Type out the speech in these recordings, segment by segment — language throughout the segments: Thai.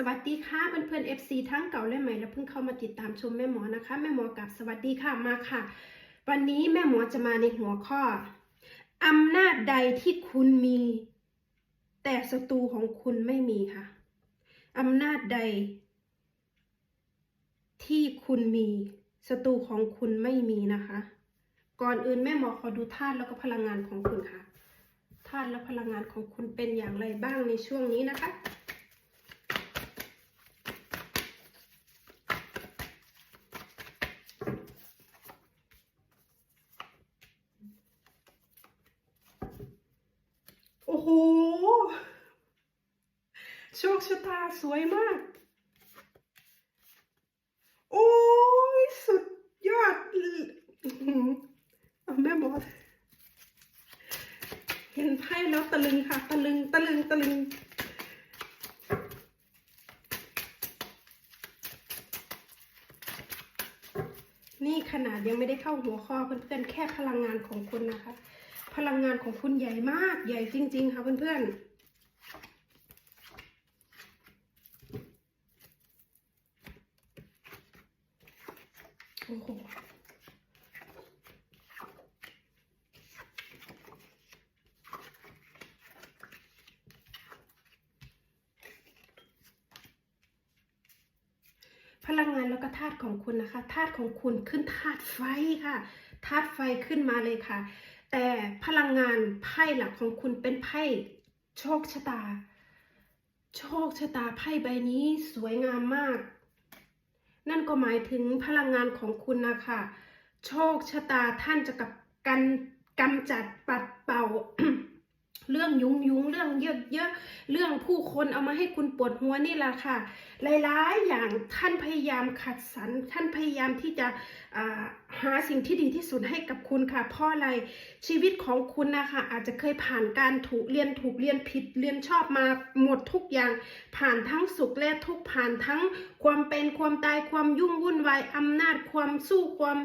สวัสดีค่ะเพื่อนเพื่อนๆ FC ทั้งเก่าและใหม่และเพิ่งเข้ามาติดตามชมแม่หมอนะคะ แม่หมอกับสวัสดีค่ะมาค่ะ วันนี้แม่หมอจะมาในหัวข้ออำนาจใดที่คุณมี แต่ศัตรูของคุณไม่มีค่ะอำนาจใด ที่คุณมีศัตรูของคุณไม่มีนะคะ ก่อนอื่นแม่หมอขอดูธาตุแล้วก็พลังงานของคุณค่ะธาตุและพลังงานของคุณเป็นอย่างไรบ้างในช่วงนี้นะคะ โอ้โห โชคชะตา สวยมาก โอ้ยสุดยอดอื้อหือเอาแม่บอสเห็นไพ่แล้วตะลึงค่ะ ตะลึง ตะลึง ตะลึงนี่ขนาดยังไม่ได้เข้าหัวข้อเพื่อนๆ แค่พลังงานของคุณนะคะ พลังงานของคุณใหญ่มาก ใหญ่จริง ๆ ค่ะเพื่อนๆ โอ้โห พลังงานแล้วก็ธาตุของ คุณนะคะธาตุของคุณขึ้นธาตุไฟค่ะธาตุไฟขึ้นมาเลยค่ะ แต่พลังงานไพ่หลักของคุณเป็นไพ่โชคชะตา โชคชะตาไพ่ใบนี้สวยงามมาก นั่นก็หมายถึงพลังงานของคุณนะคะโชคชะตาท่านจะกับกันกำจัดปัดเป่า เรื่องยุงยุงเรื่องเยอะเยอะๆเรื่องผู้คนเอามาให้คุณปวดหัวนี่แหละค่ะ หลายๆ อย่างท่านพยายามขัดสรรท่านพยายามที่จะาหาสิ่งที่ดีที่สุดให้กับคุณค่ะ เพราะอะไรชีวิตของคุณนะคะอาจจะเคยผ่านการถูกเรียนถูกเรียนผิดเรียนชอบมาหมดทุกอย่าง ผ่านทั้งสุขและทุกผ่านทั้งความเป็นความตายความยุ่งวุ่นวายอำนาจความสู้ความ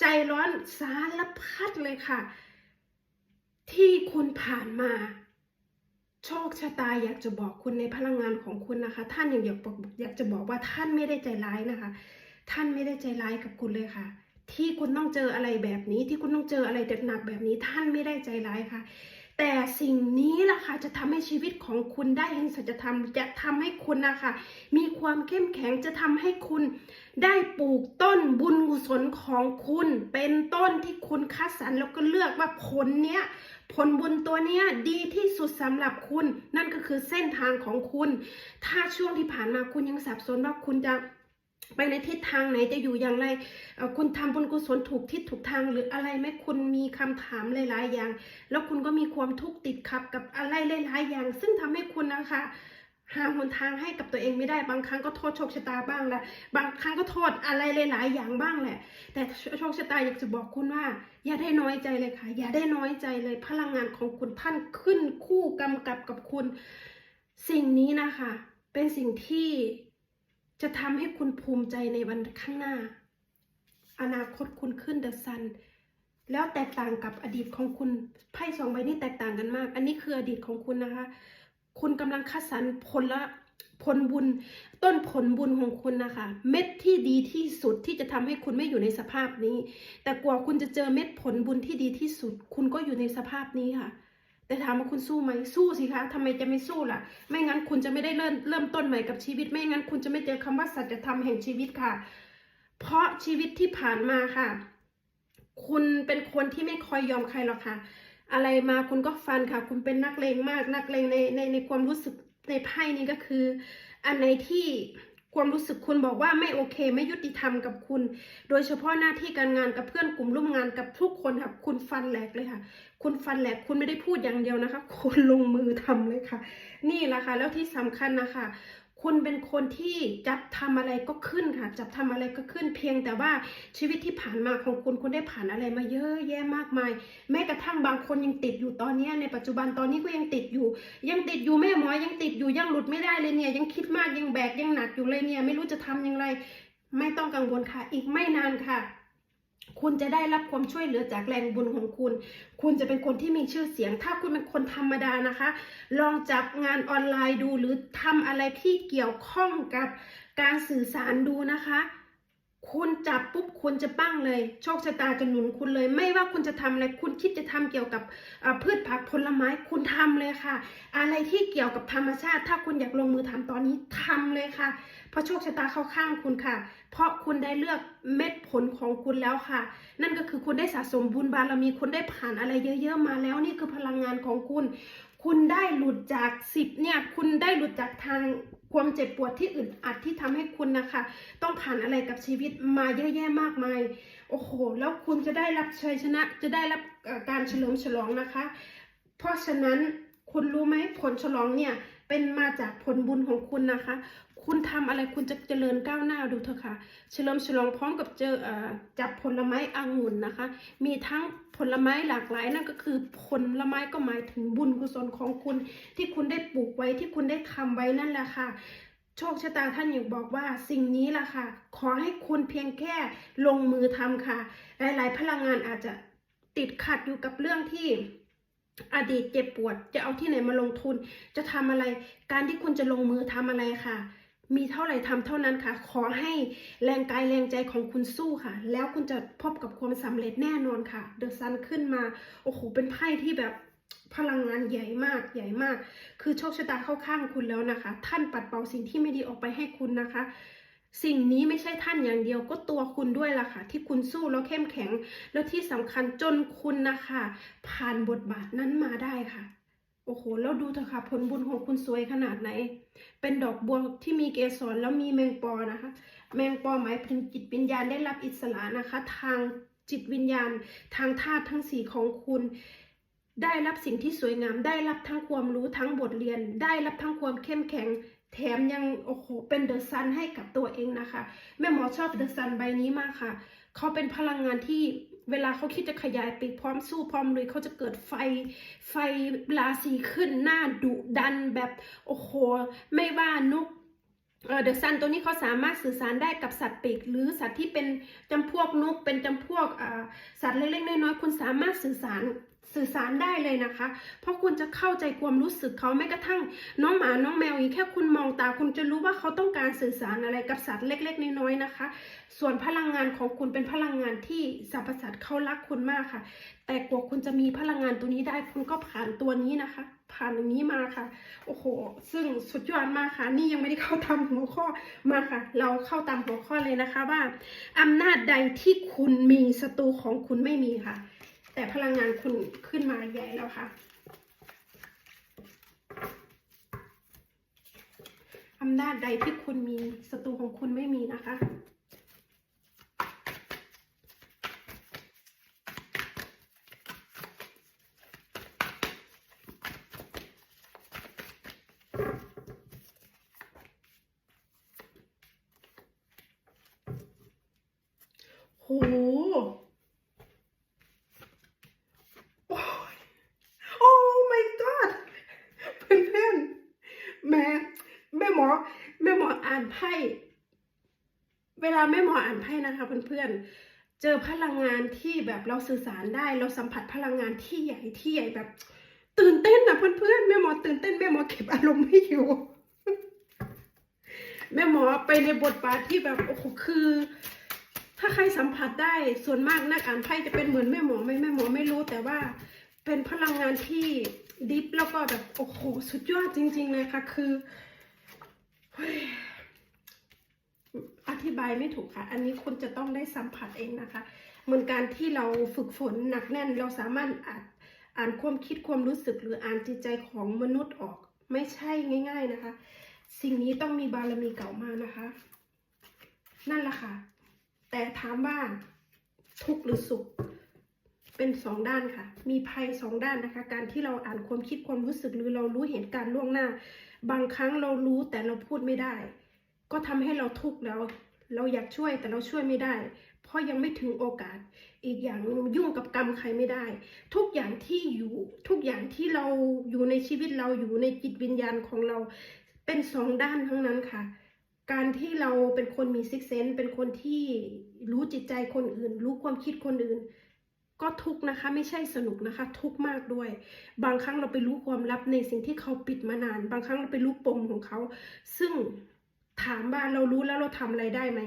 ใจร้อนสารพัดเลยค่ะ ที่คุณผ่านมา โชคชะตาอยากจะบอกคุณในพลังงานของคุณนะคะ ท่านยังอยากบอกอยากจะบอกว่าท่านไม่ได้ใจร้ายนะคะ ท่านไม่ได้ใจร้ายกับคุณเลยค่ะ ที่คุณต้องเจออะไรแบบนี้ ที่คุณต้องเจออะไรเด็ดหนักแบบนี้ ท่านไม่ได้ใจร้ายค่ะ แต่สิ่งนี้ล่ะค่ะจะทำให้ชีวิตของคุณได้เห็นสัจธรรมจะทำให้คุณนะคะมีความเข้มแข็งจะทำให้คุณได้ปลูกต้นบุญกุศลของคุณ เป็นต้นที่คุณคัดสรรแล้วก็เลือกว่าผลเนี้ย ผลบุญตัวเนี้ยดีที่สุดสำหรับคุณ นั่นก็คือเส้นทางของคุณ ถ้าช่วงที่ผ่านมาคุณยังสับสนว่าคุณจะไปในทิศทางไหนจะอยู่อย่างไร คุณทำบุญกุศลถูกทิศถูกทางหรืออะไรไหมคุณมีคำถามหลาย ๆ อย่าง แล้วคุณก็มีความทุกข์ติดขับกับอะไรหลาย ๆ อย่าง ซึ่งทำให้คุณนะคะ หาหนทางให้กับตัวเองไม่ได้บางครั้งก็โทษโชคชะตาบ้างแหละบางครั้งก็โทษอะไรหลายๆอย่างบ้างแหละ แต่โชคชะตาอยากจะบอกคุณว่า อย่าได้น้อยใจเลยค่ะ อย่าได้น้อยใจเลยพลังงานของคุณท่านขึ้นคู่กำกับกับคุณ สิ่งนี้นะคะ เป็นสิ่งที่จะทำให้คุณภูมิใจในวันข้างหน้า อนาคตคุณขึ้นเดอะซันแล้วแตกต่างกับอดีตของคุณไพ่สองใบนี้แตกต่างกันมาก อันนี้คืออดีตของคุณนะคะ คุณกำลังคัดสรรผลละผลบุญต้นผลบุญของคุณนะคะ เม็ดที่ดีที่สุดที่จะทำให้คุณไม่อยู่ในสภาพนี้ แต่กว่าคุณจะเจอเม็ดผลบุญที่ดีที่สุด คุณก็อยู่ในสภาพนี้ค่ะ แต่ถามว่าคุณสู้ไหมสู้สิคะทำไมจะไม่สู้ล่ะ ไม่งั้นคุณจะไม่ได้เริ่มเริ่มต้นใหม่กับชีวิต ไม่งั้นคุณจะไม่เจอคำว่าสัจธรรมแห่งชีวิตค่ะ เพราะชีวิตที่ผ่านมาค่ะ คุณเป็นคนที่ไม่คอยยอมใครหรอกค่ะ อะไรมาคุณก็ฟันค่ะ คุณเป็นนักเลงมากนักเลงในในในความรู้สึกในไพ่นี้ก็คือ อันไหนที่ความรู้สึกคุณบอกว่าไม่โอเค ไม่ยุติธรรมกับคุณ โดยเฉพาะหน้าที่การงานกับเพื่อนกลุ่มร่วมงานกับทุกคนค่ะ คุณฟันแหลกเลยค่ะ คุณฟันแหลกคุณไม่ได้พูดอย่างเดียวนะคะ คุณลงมือทำเลยค่ะ นี่แหละค่ะแล้วที่สำคัญนะคะ คุณเป็นคนที่จับทำอะไรก็ขึ้นค่ะ จับทำอะไรก็ขึ้น เพียงแต่ว่าชีวิตที่ผ่านมาของคุณคุณได้ผ่านอะไรมาเยอะแยะมากมาย แม้กระทั่งบางคนยังติดอยู่ตอนนี้ในปัจจุบันตอนนี้ก็ยังติดอยู่ ยังติดอยู่แม่หมอยังติดอยู่ยังหลุดไม่ได้เลยเนี่ยยังคิดมากยังแบกยังหนักอยู่เลยเนี่ยไม่รู้จะทำอย่างไรไม่ต้องกังวลค่ะ อีกไม่นานค่ะ คุณจะได้รับความช่วยเหลือจากแรงบุญของคุณ คุณจะเป็นคนที่มีชื่อเสียง ถ้าคุณเป็นคนธรรมดานะคะ ลองจับงานออนไลน์ดูหรือทำอะไรที่เกี่ยวข้องกับการสื่อสารดูนะคะ คุณจับปุ๊บคุณจะปั้งเลย โชคชะตาจะหนุนคุณเลย ไม่ว่าคุณจะทำอะไรคุณคิดจะทำเกี่ยวกับพืชผักผลไม้คุณทำเลยค่ะ อะไรที่เกี่ยวกับธรรมชาติ ถ้าคุณอยากลงมือทำตอนนี้ทำเลยค่ะ เพราะโชคชะตาเข้าข้างคุณค่ะ เพราะคุณได้เลือกเม็ดผลของคุณแล้วค่ะ นั่นก็คือคุณได้สะสมบุญบารมีคุณได้ผ่านอะไรเยอะ ๆ มาแล้วนี่คือพลังงานของคุณ คุณได้หลุดจากสิบเนี่ย คุณได้หลุดจากทางความเจ็บปวดที่อึดอัดที่ทำให้คุณนะคะ ต้องผ่านอะไรกับชีวิตมาเยอะแยะมากมาย โอ้โห แล้วคุณจะได้รับชัยชนะ จะได้รับการเฉลิมฉลองนะคะ เพราะฉะนั้นคุณรู้ไหมผลฉลองเนี่ยเป็นมาจากผลบุญของคุณนะคะ คุณทำอะไรคุณจะเจริญก้าวหน้าดูเถอะค่ะ เฉลิมฉลองพร้อมกับเจอเอจับผลไม้องุ่นนะคะ มีทั้งผลไม้หลากหลายนั่นก็คือผลไม้ก็หมายถึงบุญกุศลของคุณ ที่คุณได้ปลูกไว้ที่คุณได้ทำไว้นั่นแหละค่ะโชคชะตาท่านอยากบอกว่าสิ่งนี้ล่ะค่ะ ขอให้คุณเพียงแค่ลงมือทำค่ะ หลาย ๆ พลังงานอาจจะติดขัดอยู่กับเรื่องที่อดีตเจ็บปวด จะเอาที่ไหนมาลงทุน จะทำอะไร การที่คุณจะลงมือทำอะไรค่ะ มีเท่าไหร่ทำเท่านั้นค่ะ ขอให้แรงกายแรงใจของคุณสู้ค่ะ แล้วคุณจะพบกับความสำเร็จแน่นอนค่ะ เดอะซันขึ้นมา โอ้โห เป็นไพ่ที่แบบพลังงานใหญ่มากใหญ่มาก คือโชคชะตาเข้าข้างคุณแล้วนะคะ ท่านปัดเป่าสิ่งที่ไม่ดีออกไปให้คุณนะคะ สิ่งนี้ไม่ใช่ท่านอย่างเดียวก็ตัวคุณด้วยล่ะค่ะ ที่คุณสู้แล้วเข้มแข็ง แล้วที่สำคัญจนคุณนะคะ ผ่านบทบาทนั้นมาได้ค่ะ โอ้โห แล้วดูเถอะค่ะ ผลบุญของคุณสวยขนาดไหน เป็นดอกบัวที่มีเกสรแล้วมีแมงปอนะคะ แมงปอหมายถึงจิตวิญญาณได้รับอิสระนะคะ ทางจิตวิญญาณ ทางธาตุทั้งสี่ของคุณ ได้รับสิ่งที่สวยงาม ได้รับทั้งความรู้ทั้งบทเรียน ได้รับทั้งความเข้มแข็ง แถมยังโอ้โห เป็นเดอะซันให้กับตัวเองนะคะ แม่หมอชอบเดอะซันใบนี้มากค่ะ เขาเป็นพลังงานที่ เวลาเขาคิดจะขยายปีกพร้อมสู้พร้อมเลยเขาจะเกิดไฟไฟราศีขึ้นหน้าดุดันแบบโอ้โห ไม่ว่านุกเดอะซันตัวนี้เขาสามารถสื่อสารได้กับสัตว์ปีก หรือสัตว์ที่เป็นจำพวกนกเป็นจำพวกสัตว์เล็กๆน้อยๆคุณสามารถสื่อสาร สื่อสารได้เลยนะคะ เพราะคุณจะเข้าใจความรู้สึกเขาแม้กระทั่ง น้องหมาน้องแมวอย่างแค่คุณมองตา คุณจะรู้ว่าเขาต้องการสื่อสารอะไรกับสัตว์เล็ก ๆ น้อยๆนะคะ ส่วนพลังงานของคุณเป็นพลังงานที่สรรพสัตว์เขารักคุณมากค่ะ แต่กว่าคุณจะมีพลังงานตัวนี้ได้ คุณก็ผ่านตัวนี้นะคะ ผ่านอย่างนี้มาค่ะ โอ้โห ซึ่งสุดยอดมากค่ะ นี่ยังไม่ได้เข้าทำหัวข้อมาค่ะ เราเข้าตามหัวข้อเลยนะคะว่าอำนาจใดที่คุณมีศัตรูของคุณไม่มีค่ะ แต่พลังงานคุณขึ้นมาใหญ่แล้วค่ะ อำนาจใดที่คุณมีศัตรูของคุณไม่มีนะคะ โห โอ้ยโอ้ my god เพื่อนเพื่อนๆแม่แม่หมอ แม่หมออ่านไพ่ เวลา แม่หมออ่านะคะเพื่อนๆ เจอพลังงานที่แบบเราสื่อสารได้ เราสัมผัสพลังงานที่ใหญ่ที่ใหญ่แบบ ตื่นเต้นนะเพื่อนๆแม่หมอตื่นเต้นแม่หมอเก็บอารมณ์ไม่อยู่แม่หมอไปในบทบาทที่แบบโอ้โหคือ ถ้าใครสัมผัสได้ส่วนมากนักอ่านไพ่จะเป็นเหมือนแม่หมอไม่แม่หมอไม่รู้แต่ว่าเป็นพลังงานที่ดิฟแล้วก็แบบโอ้โหสุดยอดจริง ๆ เลยค่ะคือ ธิบายไม่ถูกค่ะ อันนี้คุณจะต้องได้สัมผัสเองนะคะ เหมือนการที่เราฝึกฝนหนักแน่น เราสามารถอ่านอ่านความคิดความรู้สึกหรืออ่านจิตใจของมนุษย์ออก ไม่ใช่ง่าย ๆนะคะ สิ่งนี้ต้องมีบารมีเก่ามานะคะ นั่นแหละค่ะ แต่ถามว่าทุกข์หรือสุขเป็นสองด้านค่ะ มีภัยสองด้านนะคะ การที่เราอ่านความคิดความรู้สึกหรือเรารู้เหตุการณ์ล่วงหน้า บางครั้งเรารู้แต่เราพูดไม่ได้ ก็ทำให้เราทุกข์แล้ว เราอยากช่วยแต่เราช่วยไม่ได้ เพราะยังไม่ถึงโอกาส อีกอย่างยุ่งกับกรรมใครไม่ได้ ทุกอย่างที่อยู่ทุกอย่างที่เราอยู่ในชีวิตเราอยู่ในจิตวิญญาณของเราเป็นสองด้านทั้งนั้นค่ะ การที่เราเป็นคนมีซิกเซนเป็นคนที่รู้จิตใจคนอื่น รู้ความคิดคนอื่นก็ทุกนะคะไม่ใช่สนุกนะคะ ทุกมากด้วย บางครั้งเราไปรู้ความลับในสิ่งที่เขาปิดมานาน บางครั้งเราไปรู้ปมของเขา ซึ่ง ถามว่าเรารู้แล้วเราทำอะไรได้ไหม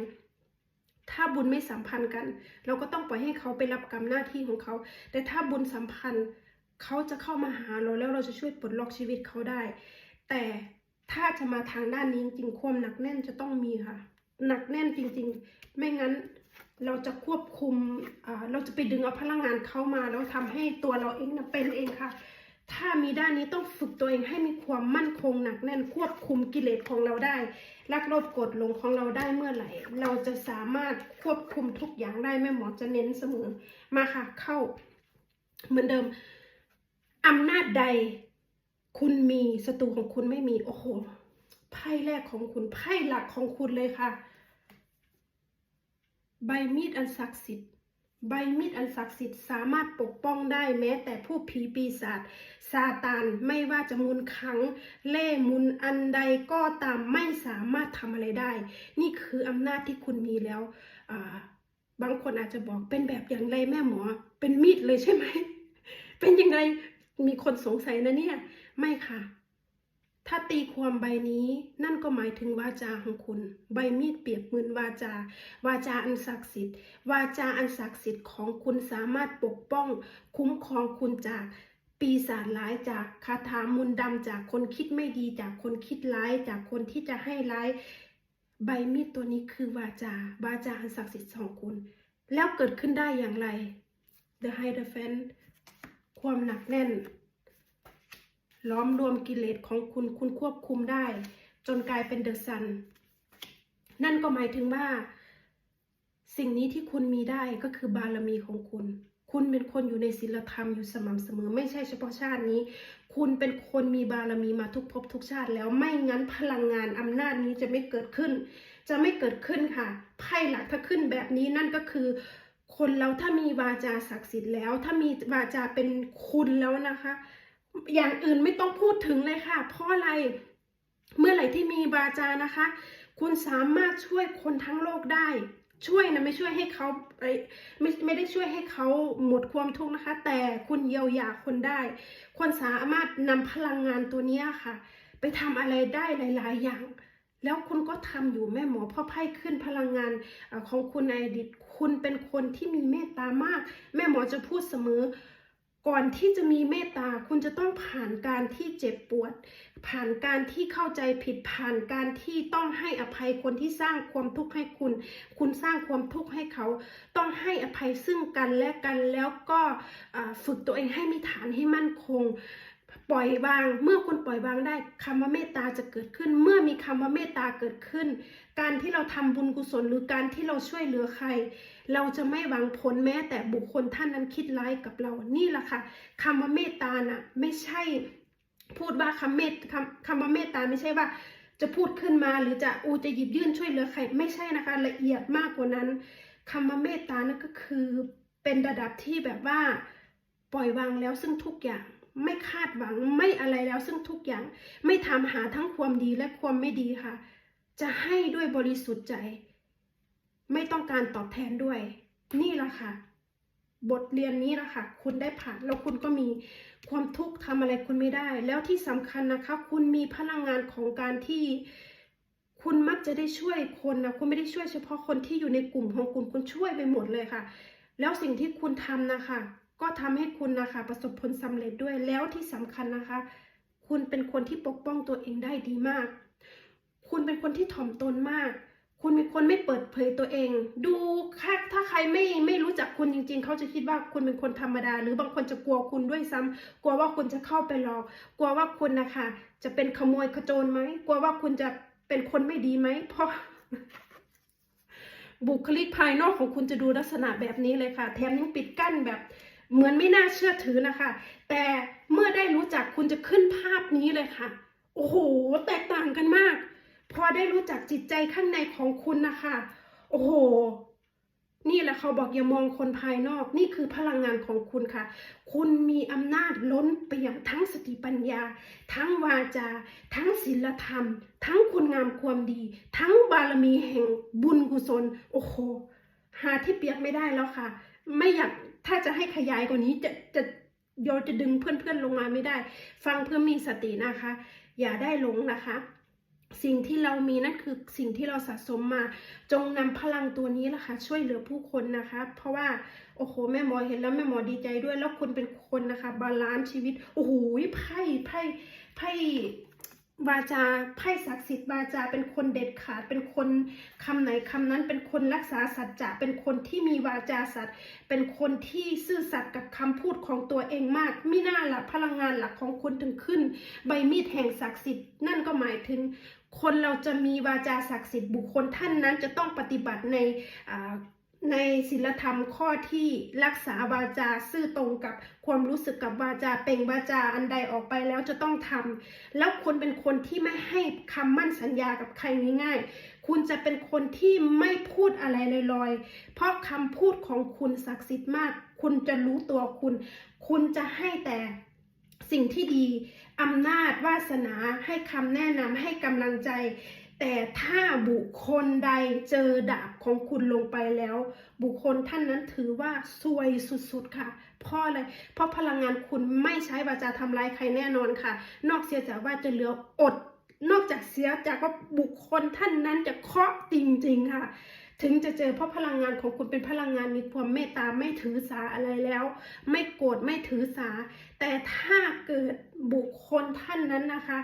ถ้าบุญไม่สัมพันธ์กัน เราก็ต้องปล่อยให้เขาไปรับกรรมหน้าที่ของเขา แต่ถ้าบุญสัมพันธ์ เขาจะเข้ามาหาเราแล้วเราจะช่วยปลดล็อกชีวิตเขาได้ แต่ถ้าจะมาทางด้านนี้จริงๆความหนักแน่นจะต้องมีค่ะ หนักแน่นจริง ๆ ไม่งั้นเราจะควบคุม เราจะไปดึงเอาพลังงานเข้ามาแล้วทำให้ตัวเราเองนะเป็นเองค่ะ ถ้ามีด้านนี้ต้องฝึกตัวเองให้มีความมั่นคงหนักแน่นควบคุมกิเลสของเราได้ลักลบกดลงของเราได้เมื่อไหร่ เราจะสามารถควบคุมทุกอย่างได้แม่หมอจะเน้นเสมอมาค่ะเข้า เหมือนเดิมอำนาจใด คุณมีศัตรูของคุณไม่มีโอ้โหไพ่แรกของคุณไพ่หลักของคุณเลยค่ะ ใบมีดอันศักดิ์สิทธิ์ ใบมีดอันศักดิ์สิทธิ์สามารถปกป้องได้แม้แต่ผู้ผีปีศาจซาตานไม่ว่าจะมุนขัง เล่มุนอันใดก็ตามไม่สามารถทำอะไรได้ นี่คืออำนาจที่คุณมีแล้ว บางคนอาจจะบอกเป็นแบบอย่างไรแม่หมอ เป็นมีดเลยใช่ไหม เป็นยังไงมีคนสงสัยนะเนี่ย ไม่ค่ะ ถ้าตีความใบนี้นั่นก็หมายถึงวาจาของคุณ ใบมีดเปรียบเหมือนวาจา วาจาอันศักดิ์สิทธิ์ วาจาอันศักดิ์สิทธิ์ของคุณสามารถปกป้อง คุ้มครองคุณจากปีศาจร้ายจากคาถามนดำจากคนคิดไม่ดีจากคนคิดร้ายจากคนที่จะให้ร้าย ใบมีดตัวนี้คือวาจา วาจาอันศักดิ์สิทธิ์ของคุณ แล้วเกิดขึ้นได้อย่างไร The Hierophant ความหนักแน่น ล้อมรวมกิเลสของคุณคุณควบคุมได้ จนกลายเป็นเดอะซัน นั่นก็หมายถึงว่า สิ่งนี้ที่คุณมีได้ก็คือบารมีของคุณ คุณเป็นคนอยู่ในศีลธรรมอยู่สม่ำเสมอ ไม่ใช่เฉพาะชาตินี้ คุณเป็นคนมีบารมีมาทุกภพทุกชาติแล้วไม่งั้นพลังงานอำนาจนี้จะไม่เกิดขึ้น จะไม่เกิดขึ้นค่ะไพ่หลักถ้าขึ้นแบบนี้นั่นก็คือคนเราถ้ามีวาจาศักดิ์สิทธิ์แล้ว ถ้ามีวาจาเป็นคุณแล้วนะคะ อย่างอื่นไม่ต้องพูดถึงเลยค่ะ เพราะอะไร เมื่อไหร่ที่มีวาจานะคะ คุณสามารถช่วยคนทั้งโลกได้ ช่วยนะไม่ช่วยให้เขาไม่ไม่ได้ช่วยให้เขาหมดความทุกข์นะคะ แต่คุณเยียวยาคนได้ คนสามารถนำพลังงานตัวนี้ค่ะ ไปทำอะไรได้หลาย ๆ อย่างแล้วคุณก็ทำอยู่แม่หมอเพ่อไพ่ขึ้นพลังงานของคุณในอดีตคุณเป็นคนที่มีเมตตามาก แม่หมอจะพูดเสมอ ก่อนที่จะมีเมตตาคุณจะต้องผ่านการที่เจ็บปวด ผ่านการที่เข้าใจผิดผ่านการที่ต้องให้อภัยคนที่สร้างความทุกข์ให้คุณ คุณสร้างความทุกข์ให้เขา ต้องให้อภัยซึ่งกันและกันแล้วก็ฝึกตัวเองให้มีฐานให้มั่นคง ปล่อยวาง เมื่อคุณปล่อยวางได้คำว่าเมตตาจะเกิดขึ้น เมื่อมีคำว่าเมตตาเกิดขึ้น การที่เราทำบุญกุศลหรือการที่เราช่วยเหลือใคร เราจะไม่หวังผลแม้แต่บุคคลท่านนั้นคิดร้ายกับเรานี่แหละค่ะคำว่าเมตตาน่ะไม่ใช่พูดว่าคำเมตคำคำว่าเมตตาไม่ใช่ว่าจะพูดขึ้นมาหรือจะอูจะหยิบยื่นช่วยเหลือใครไม่ใช่นะคะละเอียดมากกว่านั้นคำว่าเมตตานั่นก็คือเป็นระดับที่แบบว่าปล่อยวางแล้วซึ่งทุกอย่าง ไม่คาดหวังไม่อะไรแล้วซึ่งทุกอย่างไม่ทำหาทั้งความดีและความไม่ดีค่ะ จะให้ด้วยบริสุทธิ์ใจ ไม่ต้องการตอบแทนด้วย นี่แหละค่ะ บทเรียนนี้แหละค่ะคุณได้ผ่านแล้วคุณก็มีความทุกข์ทำอะไรคุณไม่ได้ แล้วที่สำคัญนะคะ คุณมีพลังงานของการที่คุณมักจะได้ช่วยคนนะคุณไม่ได้ช่วยเฉพาะคนที่อยู่ในกลุ่มของคุณคุณช่วยไปหมดเลยค่ะ แล้วสิ่งที่คุณทำนะคะ ก็ทำให้คุณนะคะ ประสบผลสำเร็จด้วยแล้วที่สำคัญนะคะ คุณเป็นคนที่ปกป้องตัวเองได้ดีมาก คุณเป็นคนที่ถ่อมตนมาก คุณเป็นคนไม่เปิดเผยตัวเอง ดูค่าถ้าใครไม่ไม่รู้จักคุณจริง ๆ เขาจะคิดว่าคุณเป็นคนธรรมดา หรือบางคนจะกลัวคุณด้วยซ้ำกลัวว่าคุณจะเข้าไปหลอก กลัวว่าคุณนะคะ จะเป็นขโมยขโจรไหมกลัวว่าคุณจะเป็นคนไม่ดีไหมเพราะบุคลิกภายนอกของคุณจะดูลักษณะแบบนี้เลยค่ะ แถมยังปิดกั้นแบบ เหมือนไม่น่าเชื่อถือนะคะ แต่เมื่อได้รู้จักคุณจะขึ้นภาพนี้เลยค่ะ โอ้โห แตกต่างกันมาก พอได้รู้จักจิตใจข้างในของคุณนะคะ โอ้โห นี่แหละเขาบอกอย่ามองคนภายนอก นี่คือพลังงานของคุณค่ะ คุณมีอำนาจล้นเปี่ยมทั้งสติปัญญา ทั้งวาจา ทั้งศีลธรรม ทั้งคุณงามความดี ทั้งบารมีแห่งบุญกุศล โอ้โห หาที่เปรียบไม่ได้แล้วค่ะ ไม่อยาก ถ้าจะให้ขยายกว่านี้จะจะโยจะดึงเพื่อนๆลงมาไม่ได้ ฟังเพื่อมีสตินะคะ อย่าได้หลงนะคะ สิ่งที่เรามีนั่นคือสิ่งที่เราสะสมมา จงนำพลังตัวนี้นะคะช่วยเหลือผู้คนนะคะ เพราะว่าโอ้โหแม่หมอเห็นแล้วแม่หมอดีใจด้วยแล้วคุณเป็นคนนะคะ บาลานซ์ชีวิตโอ้โหไพ่ไพ่ไพ่ วาจาไพ่ศักดิ์สิทธิ์วาจาเป็นคนเด็ดขาดเป็นคนคำไหนคำนั้นเป็นคนรักษาสัจจะเป็นคนที่มีวาจาสัตย์เป็นคนที่ซื่อสัตย์กับคำพูดของตัวเองมากมิน่าละพลังงานหลักของคุณถึงขึ้น ใบมีดแห่งศักดิ์สิทธิ์นั่นก็หมายถึง คนเราจะมีวาจาศักดิ์สิทธิ์บุคคลท่านนั้นจะต้องปฏิบัติใน ในศีลธรรมข้อที่รักษาวาจาซื่อตรงกับความรู้สึกกับวาจาเป่งวาจาอันใดออกไปแล้วจะต้องทำแล้วคุณเป็นคนที่ไม่ให้คำมั่นสัญญากับใครง่ายๆคุณจะเป็นคนที่ไม่พูดอะไรลอยๆเพราะคำพูดของคุณศักดิ์สิทธิ์มาก คุณจะรู้ตัวคุณ คุณจะให้แต่สิ่งที่ดีอำนาจวาสนาให้คำแนะนำให้กำลังใจ แต่ถ้าบุคคลใดเจอดาบของคุณลงไปแล้ว บุคคลท่านนั้นถือว่าซวยสุดๆค่ะ เพราะอะไร เพราะพลังงานคุณไม่ใช้วาจาทำร้ายใครแน่นอนค่ะ นอกเสียจากว่าจะเหลืออด นอกจากเสียจากว่าบุคคลท่านนั้นจะเคาะจริงๆค่ะถึงจะเจอเพราะพลังงานของคุณเป็นพลังงานมีความเมตตาไม่ถือสาอะไรแล้ว ไม่โกรธไม่ถือสา แต่ถ้าเกิดบุคคลท่านนั้นนะคะ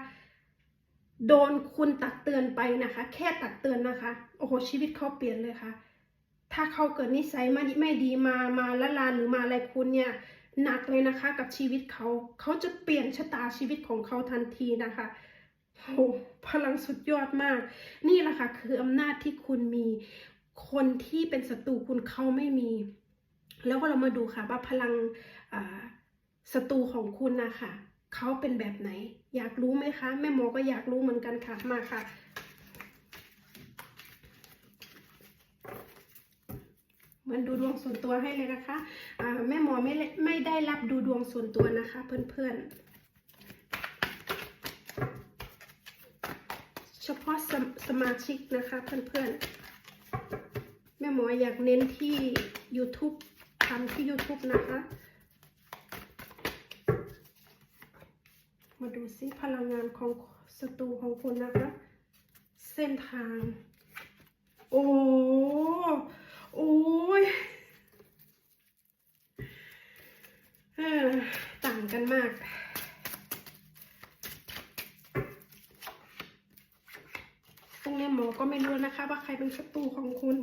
โดนคุณตักเตือนไปนะคะ แค่ตักเตือนนะคะ โอ้โห ชีวิตเขาเปลี่ยนเลยค่ะ ถ้าเขาเกิดนิสัยไม่ไม่ดีมามาละลานหรือมาอะไรคุณเนี่ยหนักเลยนะคะ กับชีวิตเขาเขาจะเปลี่ยนชะตาชีวิตของเขาทันทีนะคะโอ้พลังสุดยอดมาก นี่แหละค่ะ คืออำนาจที่คุณมี คนที่เป็นศัตรูคุณเขาไม่มี แล้วก็เรามาดูค่ะว่าพลังศัตรูของคุณนะคะ เขาเป็นแบบไหน อยากรู้ไหมคะ แม่หมอก็อยากรู้เหมือนกันค่ะ มาค่ะ เหมือนดูดวงส่วนตัวให้เลยนะคะอ่าแม่หมอไม่ไม่ได้รับดูดวงส่วนตัวนะคะ เพื่อนๆเฉพาะสมสมาชิกนะคะเพื่อนๆ แม่หมออยากเน้นที่ YouTube ทำที่ YouTube นะคะ มาดูซิพลังงานของศัตรูของคุณนะคะ เส้นทาง โอ้โอ้ยต่างกันมาก ตรงนี้หมอก็ไม่รู้นะคะ ว่าใครเป็นศัตรูของคุณ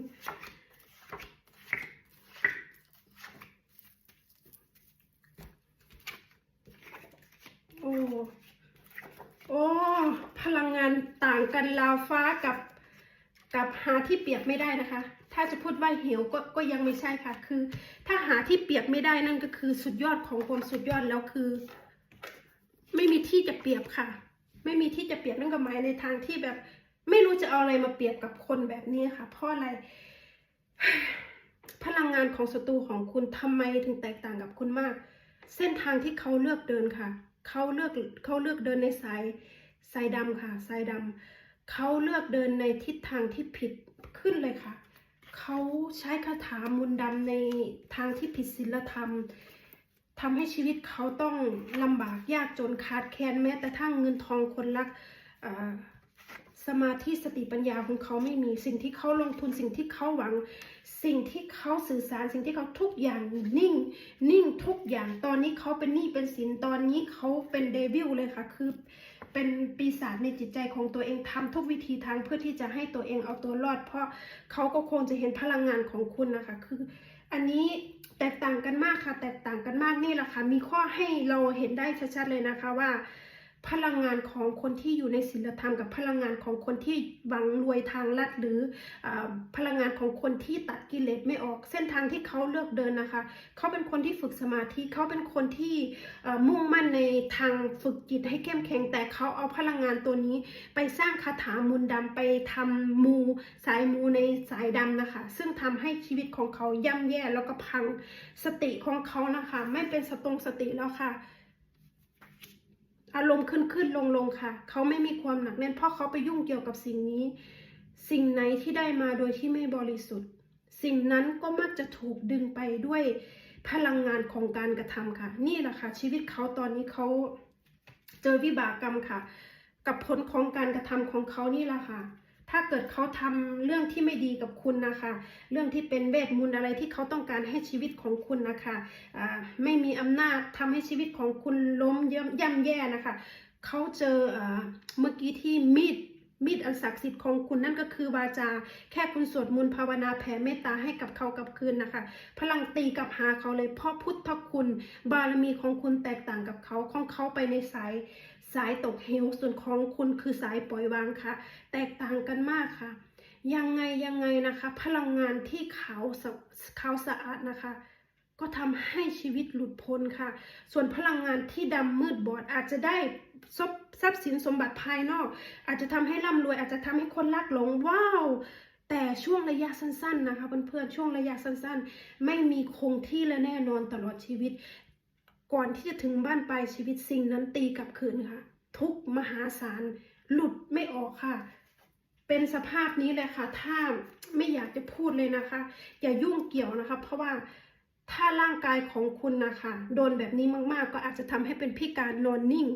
โอ้ โอ้พลังงานต่างกันลาวฟ้ากับกับหาที่เปียบไม่ได้นะคะ ถ้าจะพูดว่าเหวก็ก็ยังไม่ใช่ค่ะ คือ ถ้าหาที่เปียบไม่ได้นั่นก็คือสุดยอดของความสุดยอดแล้วคือ ไม่มีที่จะเปรียบค่ะ ไม่มีที่จะเปรียบนั่นก็หมายในทางที่แบบ ไม่รู้จะเอาอะไรมาเปรียบกับคนแบบนี้ค่ะ เพราะอะไรพลังงานของศัตรูของคุณทำไมถึงแตกต่างกับคุณมาก เส้นทางที่เขาเลือกเดินค่ะ เขาเลือกเขาเลือกเดินในสายสายดำค่ะสายดำเขาเลือกเดินในทิศทางที่ผิดขึ้นเลยค่ะ เขาใช้คาถามุนดำในทางที่ผิดศีลธรรมทำให้ชีวิตเขาต้องลำบากยากจนขาดแคลนแม้แต่ทั้งเงินทองคนรักอ่า สมาธิสติปัญญาของเขาไม่มีสิ่งที่เขาลงทุนสิ่งที่เขาหวัง สิ่งที่เขาสื่อสารสิ่งที่เขาทุกอย่างนิ่ง นิ่งทุกอย่างตอนนี้เขาเป็นหนี้เป็นสินตอนนี้เขาเป็นเดวิลเลยค่ะ คือเป็นปีศาจในจิตใจของตัวเองทำทุกวิธีทางเพื่อที่จะให้ตัวเองเอาตัวรอด เพราะเขาก็คงจะเห็นพลังงานของคุณนะคะ คืออันนี้แตกต่างกันมากค่ะ แตกต่างกันมากนี่แหละค่ะมีข้อให้เราเห็นได้ชัดๆเลยนะคะว่า พลังงานของคนที่อยู่ในศีลธรรมกับพลังงานของคนที่หวังรวยทางลัดหรืออพลังงานของคนที่ตัดกิเลสไม่ออก เส้นทางที่เขาเลือกเดินนะคะ เขาเป็นคนที่ฝึกสมาธิเขาเป็นคนที่มุ่งมั่นในทางฝึกจิตให้เข้มแข็งแต่เขาเอาพลังงานตัวนี้ไปสร้างคาถามนต์ดำไปทำมูสายมูในสายดำนะคะ ซึ่งทำให้ชีวิตของเขาย่ำแย่แล้วก็พังสติของเขานะคะ ไม่เป็นสตรงสติแล้วค่ะ อารมณ์ขึ้นขึ้นลงลงค่ะ เขาไม่มีความหนักแน่นเพราะเขาไปยุ่งเกี่ยวกับสิ่งนี้ สิ่งไหนที่ได้มาโดยที่ไม่บริสุทธิ์ สิ่งนั้นก็มักจะถูกดึงไปด้วยพลังงานของการกระทำค่ะ นี่แหละค่ะ ชีวิตเขาตอนนี้เขาเจอวิบากกรรมค่ะ กับผลของการกระทำของเขานี่แหละค่ะ ถ้าเกิดเขาทำเรื่องที่ไม่ดีกับคุณนะคะ เรื่องที่เป็นเวทมนต์อะไรที่เขาต้องการให้ชีวิตของคุณนะคะไม่มีอำนาจทำให้ชีวิตของคุณล้มย่ำแย่นะคะ เขาเจออเมื่อกี้ที่มีดมีดอันศักดิ์สิทธิ์ของคุณนั่นก็คือวาจา แค่คุณสวดมนต์ภาวนาแผ่เมตตาให้กับเขากับคืนนะคะ พลังตีกับหาเขาเลยเพราะพุทธคุณ บารมีของคุณแตกต่างกับเขาของเขาไปในสาย สายตกเหวส่วนของคุณคือสายปล่อยวางค่ะ แตกต่างกันมากค่ะ ยังไงยังไงนะคะ พลังงานที่ขาวขาวสะอาดนะคะ ก็ทำให้ชีวิตหลุดพ้นค่ะ ส่วนพลังงานที่ดำมืดบอดอาจจะได้ทรัพย์ทรัพย์สินสมบัติภายนอก อาจจะทำให้ร่ำรวย อาจจะทำให้คนรักหลงว้าวแต่ช่วงระยะสั้นๆนะคะเพื่อนๆช่วงระยะสั้นๆ ไม่มีคงที่และแน่นอนตลอดชีวิต ก่อนที่จะถึงบ้านปลายชีวิตสิ่งนั้นตีกลับคืนค่ะ ทุกมหาศาลหลุดไม่ออกค่ะ เป็นสภาพนี้เลยค่ะ ถ้าไม่อยากจะพูดเลยนะคะ อย่ายุ่งเกี่ยวนะคะ เพราะว่าถ้าร่างกายของคุณนะคะ โดนแบบนี้มากๆ ก็อาจจะทำให้เป็นพิการนอนนิ่ง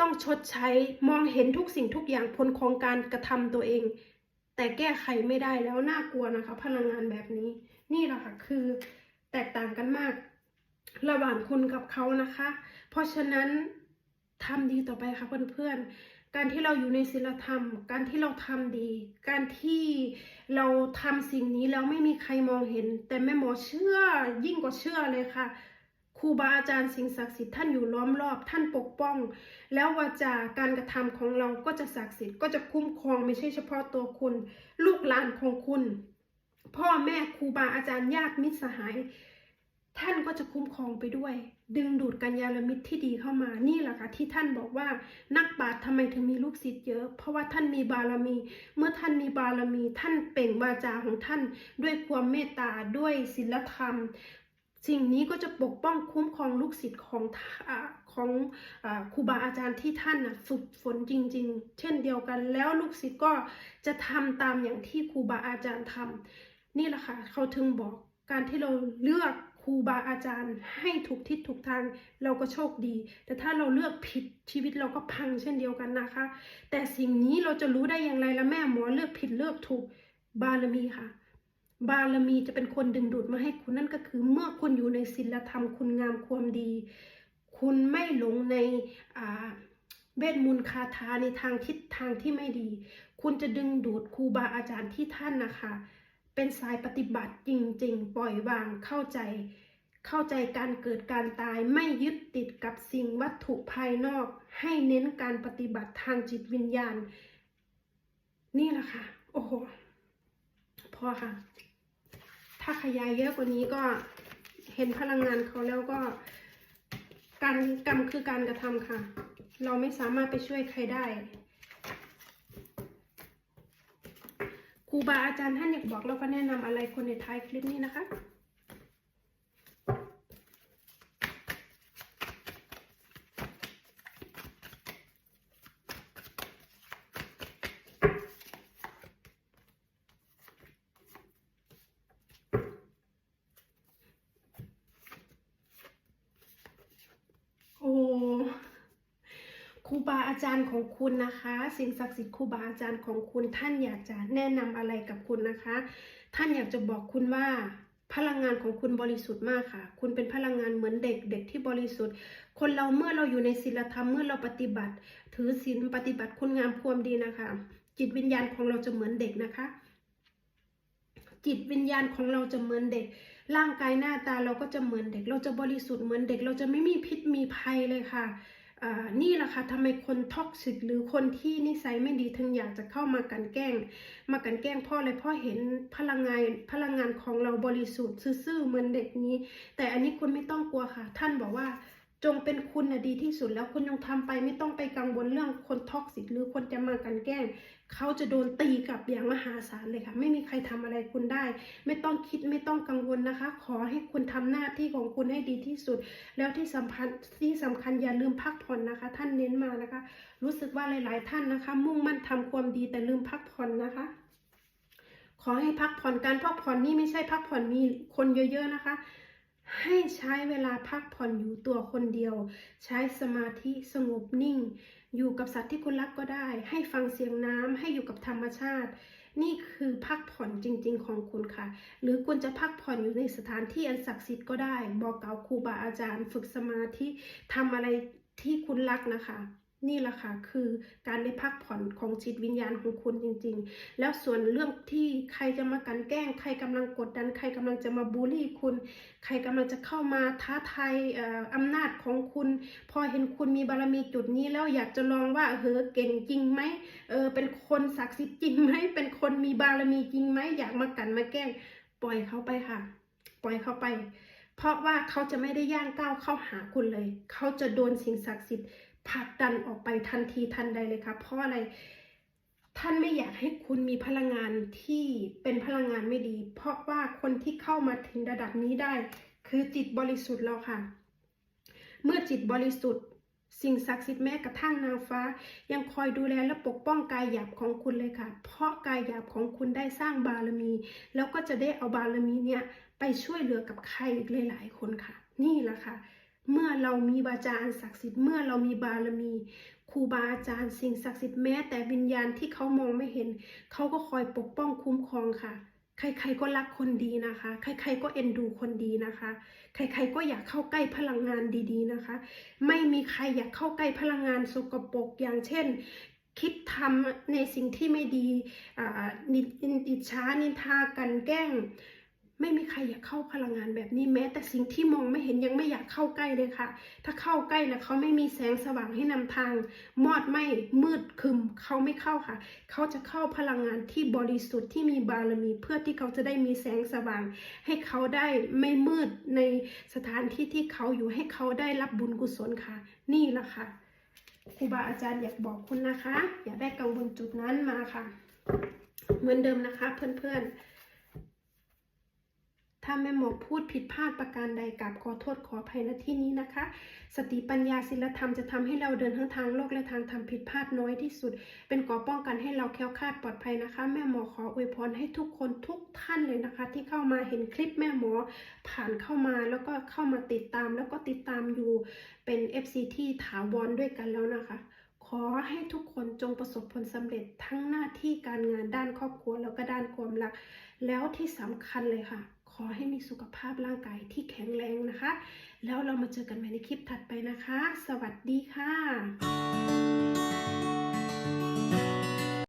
ต้องชดใช้มองเห็นทุกสิ่งทุกอย่างผลของการกระทำตัวเอง แต่แก้ไขไม่ได้แล้วน่ากลัวนะคะ พลังงานแบบนี้ นี่แหละค่ะคือแตกต่างกันมาก ระหว่างคุณกับเขานะคะ เพราะฉะนั้นทำดีต่อไปค่ะเพื่อนๆ การที่เราอยู่ในศีลธรรม การที่เราทำดี การที่เราทำสิ่งนี้แล้วไม่มีใครมองเห็น แต่แม่หมอเชื่อยิ่งกว่าเชื่อเลยค่ะครูบาอาจารย์สิ่งศักดิ์สิทธิ์ท่านอยู่ล้อมรอบท่านปกป้อง แล้ววาจาการกระทำของเราก็จะศักดิ์สิทธิ์ก็จะคุ้มครองไม่ใช่เฉพาะตัวคุณ ลูกหลานของคุณ พ่อแม่ครูบาอาจารย์ญาติมิตรสหาย ท่านก็จะคุ้มครองไปด้วย ดึงดูดกัญญาณมิตรที่ดีเข้ามานี่แหละค่ะที่ท่านบอกว่านักปราชญ์ทำไมถึงมีลูกศิษย์เยอะ เพราะว่าท่านมีบารมี เมื่อท่านมีบารมี ท่านเป่งวาจาของท่าน ด้วยความเมตตาด้วยศีลธรรม สิ่งนี้ก็จะปกป้องคุ้มครองลูกศิษย์ของอ่าของอครูบาอาจารย์ที่ท่านนะฝึกฝนจริง ๆ เช่นเดียวกัน แล้วลูกศิษย์ก็จะทำตามอย่างที่ครูบาอาจารย์ทำนี่แหละค่ะเขาถึงบอกการที่เราเลือก รูบาอาจารย์ให้ถูกทิศถูกทางเราก็โชคดี แต่ถ้าเราเลือกผิดชีวิตเราก็พังเช่นเดียวกันนะคะ แต่สิ่งนี้เราจะรู้ได้อย่างไรละแม่หมอเลือกผิดเลือกถูกบารมีค่ะ บารมีจะเป็นคนดึงดูดมาให้คุณนั่นก็คือ เมื่อคุณอยู่ในศีลธรรมคุณงามความดี คุณไม่หลงในเวทมนต์คาถาในทางทิศทางที่ไม่ดี คุณจะดึงดูดครูบาอาจารย์ที่ท่านนะคะ เป็นสายปฏิบัติจริง ๆ ปล่อยวางเข้าใจ เข้าใจการเกิดการตายไม่ยึดติดกับสิ่งวัตถุภายนอก ให้เน้นการปฏิบัติทางจิตวิญญาณ นี่แหละค่ะ โอ้โห พอค่ะ ถ้าขยายเยอะกว่านี้ก็เห็นพลังงานเขาแล้วก็ การกรรมคือการกระทำค่ะ เราไม่สามารถไปช่วยใครได้ รูบาอาจารย์ท่านอยากบอกแล้วก็แนะนำอะไรคนในท้ายคลิปนี้นะคะ โอ้ครู บาอาจารย์ของคุณนะคะ สิ่งศักดิ์สิทธิ์ครูบาอาจารย์ของคุณ ท่านอยากจะแนะนำอะไรกับคุณนะคะ ท่านอยากจะบอกคุณว่าพลังงานของคุณบริสุทธิ์มากค่ะ คุณเป็นพลังงานเหมือนเด็กเด็กที่บริสุทธิ์ คนเราเมื่อเราอยู่ในศีลธรรมเมื่อเราปฏิบัติ ถือศีลปฏิบัติคุณงามความดีนะคะ จิตวิญญาณของเราจะเหมือนเด็กนะคะ จิตวิญญาณของเราจะเหมือนเด็ก ร่างกายหน้าตาเราก็จะเหมือนเด็ก เราจะบริสุทธิ์เหมือนเด็ก เราจะไม่มีพิษมีภัยเลยค่ะ นี่แหละค่ะทำไมคนท็อกซิกหรือคนที่นิสัยไม่ดีถึงอยากจะเข้ามากันแกล้ง มากันแกล้งพ่อเลยพ่อเห็นพลังงานพลังงานของเราบริสุทธิ์ซื่อๆเหมือนเด็กนี้ แต่อันนี้คุณไม่ต้องกลัวค่ะ ท่านบอกว่าจงเป็นคุณนะดีที่สุดแล้วคุณยังทำไปไม่ต้องไปกังวลเรื่องคนท็อกซิกหรือคนจะมากันแกล้ง เขาจะโดนตีกลับอย่างมหาศาลเลยค่ะ ไม่มีใครทำอะไรคุณได้ ไม่ต้องคิดไม่ต้องกังวลนะคะ ขอให้คุณทำหน้าที่ของคุณให้ดีที่สุด แล้วที่สำคัญที่สำคัญอย่าลืมพักผ่อนนะคะ ท่านเน้นมานะคะ รู้สึกว่าหลาย ๆ ท่านนะคะ มุ่งมั่นทำความดีแต่ลืมพักผ่อนนะคะ ขอให้พักผ่อนการพักผ่อนนี่ไม่ใช่พักผ่อนมีคนเยอะ ๆ นะคะให้ใช้เวลาพักผ่อนอยู่ตัวคนเดียว ใช้สมาธิสงบนิ่ง อยู่กับสัตว์ที่คุณรักก็ได้ ให้ฟังเสียงน้ำให้อยู่กับธรรมชาติ นี่คือพักผ่อนจริง ๆ ของคุณค่ะ หรือคุณจะพักผ่อนอยู่ในสถานที่อันศักดิ์สิทธิ์ก็ได้ บอกเก่าครูบาอาจารย์ ฝึกสมาธิทำอะไรที่คุณรักนะคะ นี่แหละค่ะคือการได้พักผ่อนของจิตวิญญาณของคุณจริง ๆ แล้วส่วนเรื่องที่ใครจะมากันแกล้ง ใครกำลังกดดัน ใครกำลังจะมาบูลลี่คุณ ใครกำลังจะเข้ามาท้าทายอ่ออำนาจของคุณ พอเห็นคุณมีบารมีจุดนี้แล้วอยากจะลองว่าเออเก่งจริงไหมเออเป็นคนศักดิ์สิทธิ์จริงไหมเป็นคนมีบารมีจริงไหมอยากมากันมาแกล้ง ปล่อยเขาไปค่ะ ปล่อยเขาไป เพราะว่าเขาจะไม่ได้ย่างก้าวเข้าหาคุณเลย เขาจะโดนสิ่งศักดิ์สิทธิ์ ผลักดันออกไปทันทีทันใดเลยค่ะเพราะอะไรท่านไม่อยากให้คุณมีพลังงานที่เป็นพลังงานไม่ดี เพราะว่าคนที่เข้ามาถึงระดับนี้ได้ คือจิตบริสุทธิ์แล้วค่ะ เมื่อจิตบริสุทธิ์ สิ่งศักดิ์สิทธิ์แม้กระทั่งนางฟ้า ยังคอยดูแลและปกป้องกายหยาบของคุณเลยค่ะ เพราะกายหยาบของคุณได้สร้างบารมี แล้วก็จะได้เอาบารมีเนี่ยไปช่วยเหลือกับใครอีกหลายๆคนค่ะ นี่แหละค่ะ เมื่อเรามีวาจาอันศักดิ์สิทธิ์เมื่อเรามีบารมีครูบาอาจารย์สิ่งศักดิ์สิทธิ์แม้แต่วิญญาณที่เขามองไม่เห็น เขาก็คอยปกป้องคุ้มครองค่ะ ใครๆก็รักคนดีนะคะ ใครๆก็เอ็นดูคนดีนะคะ ใครๆก็อยากเข้าใกล้พลังงานดีๆนะคะ ไม่มีใครอยากเข้าใกล้พลังงานสกปรกอย่างเช่น คิดทำในสิ่งที่ไม่ดีอ่านินิจฉานินทากันแกล้ง ไม่มีใครอยากเข้าพลังงานแบบนี้แม้ แต่สิ่งที่มองไม่เห็นยังไม่อยากเข้าใกล้เลยค่ะ ถ้าเข้าใกล้แล้วเขาไม่มีแสงสว่างให้นำทาง มอดไหมมืดคึมเขาไม่เข้าค่ะ เขาจะเข้าพลังงานที่บริสุทธิ์ที่มีบารมีเพื่อที่เขาจะได้มีแสงสว่าง ให้เขาได้ไม่มืดในสถานที่ที่เขาอยู่ให้เขาได้รับบุญกุศลค่ะ นี่แหละค่ะครูบาอาจารย์อยากบอกคุณนะคะ อย่าได้กังวลจุดนั้นมาค่ะ เหมือนเดิมนะคะเพื่อนๆ ถ้าแม่หมอพูดผิดพลาดประการใดกับขอโทษขออภัยณที่นี้นะคะ สติปัญญาศีลธรรมจะทำให้เราเดินทั้งทางโลกและทางธรรมผิดพลาดน้อยที่สุด เป็นก่อป้องกันให้เราแคล้วคลาดปลอดภัยนะคะ แม่หมอขออวยพรให้ทุกคนทุกท่านเลยนะคะ ที่เข้ามาเห็นคลิปแม่หมอผ่านเข้ามาแล้วก็เข้ามาติดตามแล้วก็ติดตามอยู่เป็น FC ที่ถาวรด้วยกันแล้วนะคะขอให้ทุกคนจงประสบผลสำเร็จทั้งหน้าที่การงานด้านครอบครัวแล้วก็ด้านความรัก แล้วที่สำคัญเลยค่ะ ขอให้มีสุขภาพร่างกายที่แข็งแรงนะคะ แล้วเรามาเจอกันใหม่ในคลิปถัดไปนะคะ สวัสดีค่ะ